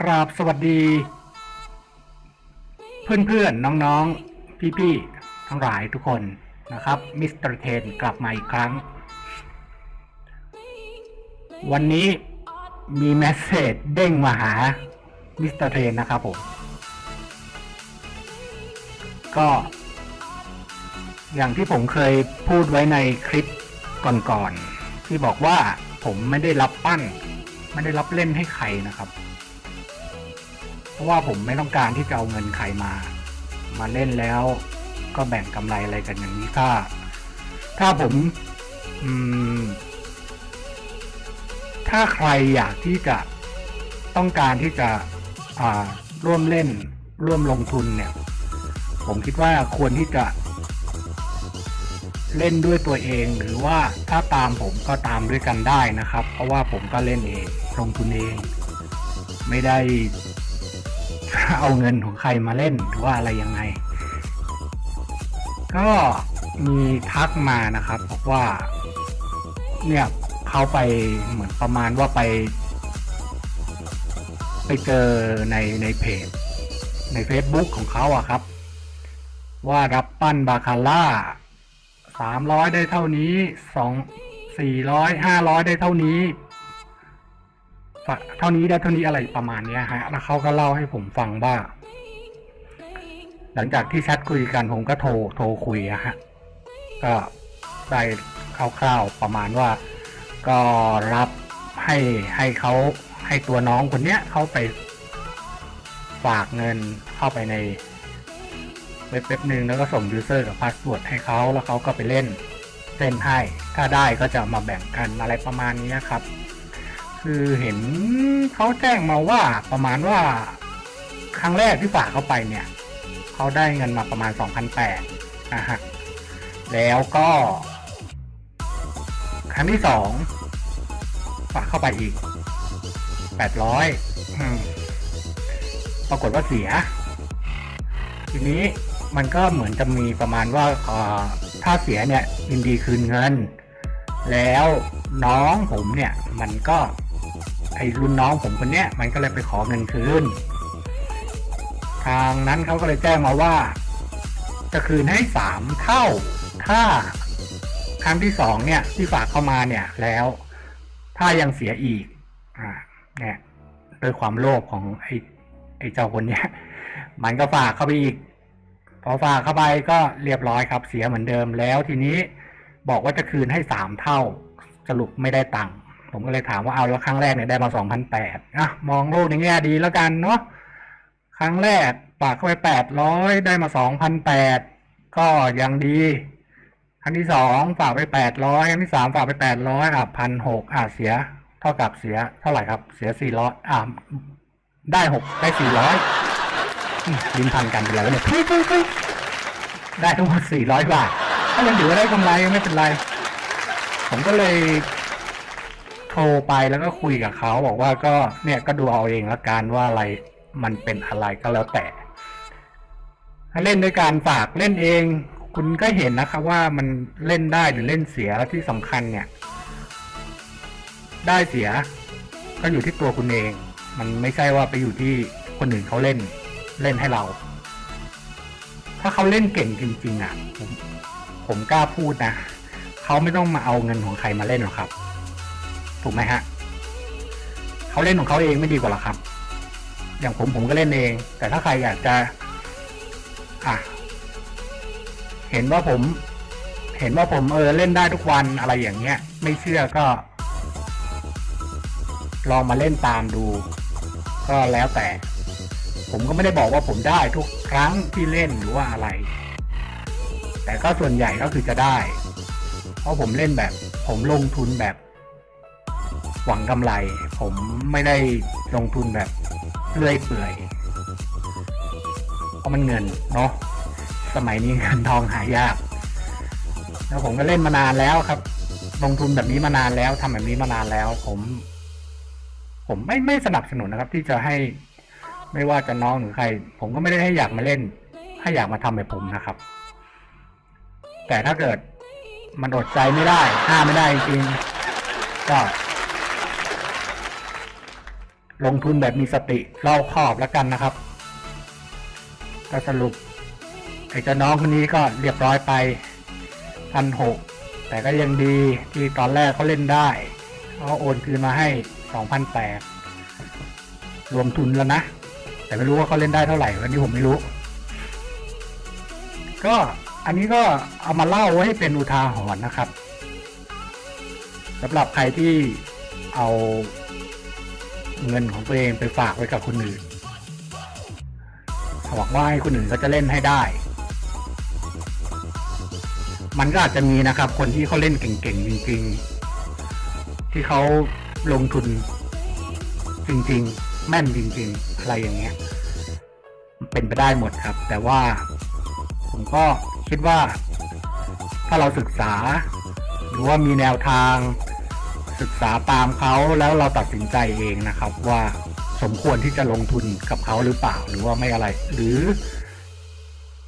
กราบสวัสดี เพื่อนๆ น้องๆ พี่ๆ ทั้งหลายทุกคนนะครับมิสเตอร์เทนกลับมาอีกครั้ง วันนี้มีแมสเซจเด้งมาหามิสเตอร์เทนนะครับผม ก็ อย่างที่ผมเคยพูดไว้ในคลิปก่อนๆ ที่บอกว่าผมไม่ได้รับปั้น ไม่ได้รับเล่นให้ใครนะครับ ราะว่าผมไม่ต้องการที่จะเอาเงินใครมา มาเล่นแล้วก็แบ่งกำไรอะไรกันอย่างนี้ถ้า ถ้าผมอืมถ้าใครอยากที่จะต้องการที่จะอ่าร่วมเล่นร่วมลงทุนเนี่ย ผมคิดว่าควรที่จะ เล่นด้วยตัวเองหรือว่าถ้าตามผมก็ตามด้วยกันได้นะครับ เพราะว่าผมก็เล่นเองลงทุนเอง ไม่ได้ เอาเงินของใครมาเล่นหรือว่าอะไรยังไง ก็มีทักมานะครับบอกว่า เนี่ยเขาไปเหมือนประมาณว่าไป ไปเจอในในเพจ ใน Facebook ของเขาอะครับ ว่ารับปั้นบาคาร่าสามร้อยได้เท่านี้สองสี่ร้อยห้าร้อยได้เท่านี้ เท่านี้ได้เท่านี้อะไรประมาณเนี้ยฮะ แล้วเขาก็เล่าให้ผมฟังว่า หลังจากที่แชทคุยกันผมก็โทรโทรคุยอะฮะ ก็ได้คร่าวๆประมาณว่า ก็รับให้ให้เขาให้ตัวน้องคนเนี้ยเขาไปฝากเงินเข้าไปในเว็บเว็บหนึ่งแล้วก็ส่งยูเซอร์กับพาสเวิร์ดให้เขาแล้วเขาก็ไปเล่นเล่นให้ ถ้าได้ก็จะมาแบ่งกันอะไรประมาณนี้ครับ คือเห็นเขาแจ้งมาว่าประมาณว่า ครั้งแรกที่ฝากเข้าไปเนี่ยเขาได้เงินมาประมาณ2,008นะฮะแล้วก็ ครั้งที่สองฝากเข้าไปอีก 800อืมปรากฏว่าเสีย ทีนี้มันก็เหมือนจะมีประมาณว่าถ้าเสียเนี่ยยินดีคืนเงิน แล้วน้องผมเนี่ย มันก็ ไอ้รุ่นน้องผมคนเนี้ยมันก็เลยไปขอเงินคืน ทางนั้นเขาก็เลยแจ้งมาว่า จะคืนให้สามเท่าถ้าครั้งที่สองเนี่ย ที่ฝากเข้ามาเนี่ยแล้ว ถ้ายังเสียอีก อ่า เนี่ยด้วยความโลภของไอ้ไอ้เจ้าคนเนี้ย มันก็ฝากเข้าไปอีก พอฝากเข้าไปก็เรียบร้อยครับ เสียเหมือนเดิมแล้วทีนี้บอกว่าจะคืนให้สามเท่า สรุปไม่ได้ตังค์ ผมก็เลยถามว่าเอาแล้วครั้งแรกเนี่ยได้มาสองพันแปดอะมองโลกในแง่ดีแล้วกันเนาะครั้งแรกฝากเข้าไปแปดร้อยได้มาสองพันแปดก็ยังดี ครั้งที่สองฝากไปแปดร้อยครั้งที่สามฝากไปแปดร้อยอะพันหกอะเสีย เท่ากับเสียเท่าไหร่ครับ เสียสี่ร้อยอะได้หกได้สี่ร้อยลิ้นพันกันไปแล้วเนี่ยเฮ้ยเฮ้ยเฮ้ยได้ทั้งหมดสี่ร้อยบาท ถ้ายังถือว่าได้กำไรไม่เป็นไร ผมก็เลย โทรไปแล้วก็คุยกับเขาบอกว่าก็เนี่ยก็ดูเอาเองละกันว่าอะไรมันเป็นอะไรก็แล้วแต่เล่นด้วยการฝากเล่นเอง คุณก็เห็นนะครับว่ามันเล่นได้หรือเล่นเสียแล้วที่สำคัญเนี่ย ได้เสีย ก็อยู่ที่ตัวคุณเอง มันไม่ใช่ว่าไปอยู่ที่คนอื่นเขาเล่นเล่นให้เรา ถ้าเขาเล่นเก่งจริง ๆ อะ ผมผมกล้าพูดนะเขาไม่ต้องมาเอาเงินของใครมาเล่นหรอกครับ ถูกไหมฮะเขาเล่นของเขาเองไม่ดีกว่าหรอครับ อย่างผมผมก็เล่นเอง แต่ถ้าใครอยากจะอะเห็นว่าผม เห็นว่าผมเออเล่นได้ทุกวันอะไรอย่างเงี้ย ไม่เชื่อก็ ลองมาเล่นตามดู ก็แล้วแต่ ผมก็ไม่ได้บอกว่าผมได้ทุกครั้งที่เล่นหรือว่าอะไร แต่ก็ส่วนใหญ่ก็คือจะได้ เพราะผมเล่นแบบ ผมลงทุนแบบ หวังกำไร ผมไม่ได้ลงทุนแบบเลื่อยเปื่อย เพราะมันเงินเนาะสมัยนี้เงินทองหายาก แล้วผมก็เล่นมานานแล้วครับ ลงทุนแบบนี้มานานแล้วทำแบบนี้มานานแล้ว ผม ผมไม่ไม่สนับสนุนนะครับ ที่จะให้ไม่ว่าจะน้องหรือใคร ผมก็ไม่ได้ให้อยากมาเล่น ให้อยากมาทำแบบผมนะครับ แต่ถ้าเกิดมันอดใจไม่ได้ห้ามไม่ได้จริงก็ ลงทุนแบบมีสติรอบคอบแล้วกันนะครับก็สรุปไอ้เจ้าน้องคนนี้ก็เรียบร้อยไปพันหกแต่ก็ยังดีที่ตอนแรกเขาเล่นได้เขาโอนคืนมาให้สองพันแปดรวมทุนแล้วนะ แต่ไม่รู้ว่าเขาเล่นได้เท่าไหร่วันนี้ผมไม่รู้ ก็อันนี้ก็เอามาเล่าไว้ให้เป็นอุทาหรณ์นะครับสำหรับใครที่เอา เงินของตัวเองไปฝากไว้กับคนอื่นหวังว่าให้คนอื่นก็จะเล่นให้ได้ มันก็อาจจะมีนะครับ คนที่เขาเล่นเก่งๆจริงๆ ที่เขาลงทุน จริงๆ แม่นจริงๆ อะไรอย่างเงี้ย เป็นไปได้หมดครับ แต่ว่า ผมก็คิดว่า ถ้าเราศึกษา หรือว่ามีแนวทาง ศึกษาตามเขาแล้วเราตัดสินใจเองนะครับ ว่าสมควรที่จะลงทุนกับเขาหรือเปล่าหรือว่าไม่อะไร หรือ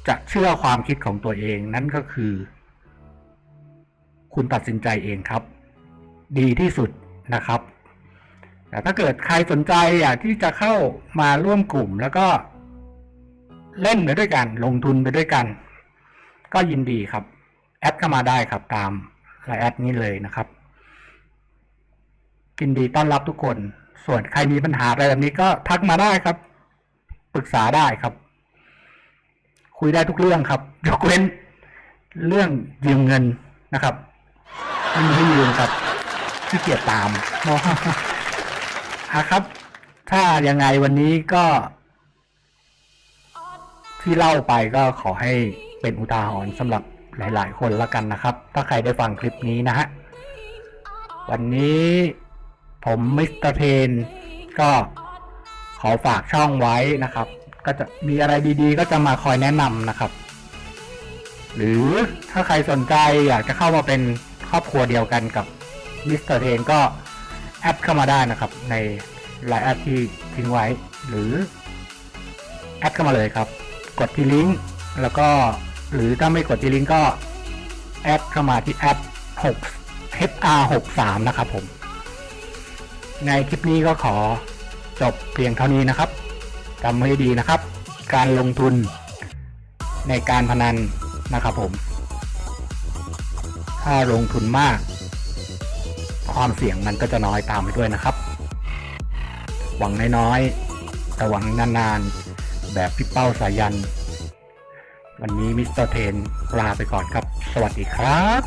จะเชื่อความคิดของตัวเองนั่นก็คือ คุณตัดสินใจเองครับ ดีที่สุดนะครับ แต่ถ้าเกิดใครสนใจอยากที่จะเข้ามาร่วมกลุ่มแล้วก็เล่นไปด้วยกัน ลงทุนไปด้วยกัน ก็ยินดีครับ แอดเข้ามาได้ครับตามไลน์แอดนี้เลยนะครับ ยินดีต้อนรับทุกคน ส่วนใครมีปัญหาอะไรแบบนี้ก็ทักมาได้ครับ ปรึกษาได้ครับ คุยได้ทุกเรื่องครับ ยกเว้น เรื่องยืมเงินนะครับไม่มีให้ยืมครับขี้เกียจตามอะครับ ถ้ายังไงวันนี้ก็ ที่เล่าไปก็ขอให้เป็นอุทาหรณ์สำหรับหลาย ๆ คนละกันนะครับ ถ้าใครได้ฟังคลิปนี้นะฮะ วันนี้ ผมมิสเตอร์เทนก็ขอฝากช่องไว้นะครับ ก็จะมีอะไรดีๆ ก็จะมาคอยแนะนำนะครับ หรือถ้าใครสนใจอยากจะเข้ามาเป็นครอบครัวเดียวกันกับมิสเตอร์เทนก็แอดเข้ามาได้นะครับ ในไลน์แอดที่ทิ้งไว้ หรือแอดเข้ามาเลยครับ กดที่ลิงก์แล้วก็หรือถ้าไม่กดที่ลิงก์ก็แอดเข้ามาที่แอด6 HR 6 3 นะครับผม ในคลิปนี้ก็ขอจบเพียงเท่านี้นะครับจำไว้ดีนะครับ การลงทุนในการพนันนะครับผม ถ้าลงทุนมาก ความเสี่ยงมันก็จะน้อยตามไปด้วยนะครับ หวังน้อยๆแต่หวังนานๆ แบบพี่เป้าสายัน วันนี้มิสเตอร์เทนลาไปก่อนครับ สวัสดีครับ